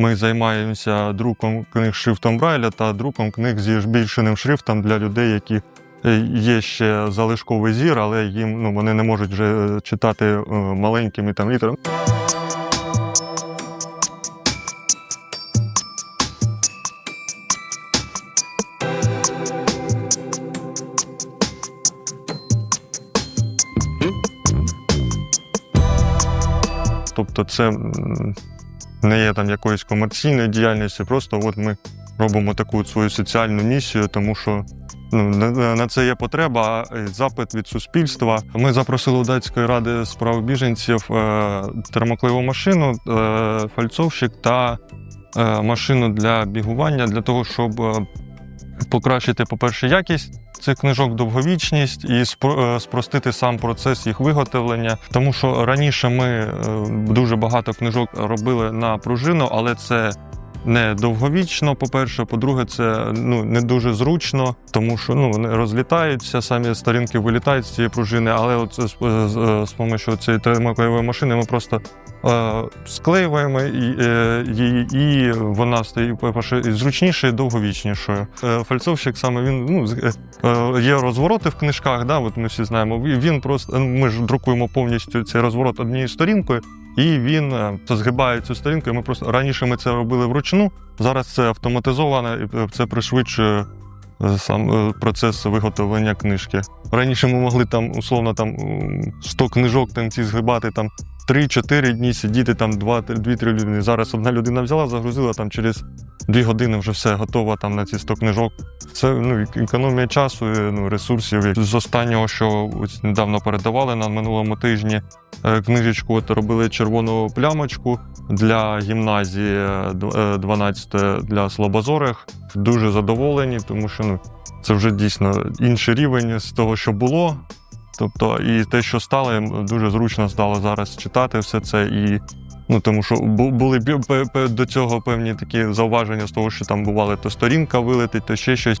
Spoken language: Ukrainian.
Ми займаємося друком книг шрифтом Брайля та друком книг зі збільшеним шрифтом для людей, які е, є ще залишковий зір, але їм ну, вони не можуть вже е, читати е, маленькими там літерами. Тобто, це не є там якоюсь комерційною діяльністю, просто от ми робимо таку свою соціальну місію, тому що ну, на, це є потреба, е, запит від суспільства. Ми запросили у Датської ради справ біженців е, термоклеєву машину, е, фальцовщик та машину для бігування для того, щоб покращити, по-перше, якість цих книжок, довговічність і е, спростити сам процес їх виготовлення. Тому що раніше ми е, дуже багато книжок робили на пружину, але це. Не довговічно, по-перше, по-друге, це ну не дуже зручно, тому що ну вони розлітаються, самі сторінки вилітають з цієї пружини. Але от з, з, з, з помощью цієї термоклеєвої машини ми просто склеюємо е, її, і вона стає зручнішою і довговічнішою. Е, фальцовщик саме він ну е, є розвороти в книжках. Да, от ми всі знаємо. Він просто ми ж друкуємо повністю цей розворот однією сторінкою. І він е, згибає цю сторінку. Ми просто раніше ми це робили вручну. Зараз це автоматизовано, і е, це пришвидшує е, сам е, процес виготовлення книжки. Раніше ми могли там условно там м, 100 книжок там ці згибати там 3-4 дні сидіти там 2-3 людини. Зараз одна людина взяла, загрузила там через 2 години вже все готово там на ці 100 книжок. Це ну економія часу, ну ресурсів. З останнього, що ось недавно передавали на минулому тижні е, книжечку, от робили червону плямочку для гімназії е, е, 12 для слабозорих. Дуже задоволені, тому що ну це вже дійсно інший рівень з того, що було. Тобто, і те, що стало, дуже зручно стало зараз читати все це. І ну тому що бу- були до цього певні такі зауваження з того, що там бували то сторінка вилетить, то ще щось.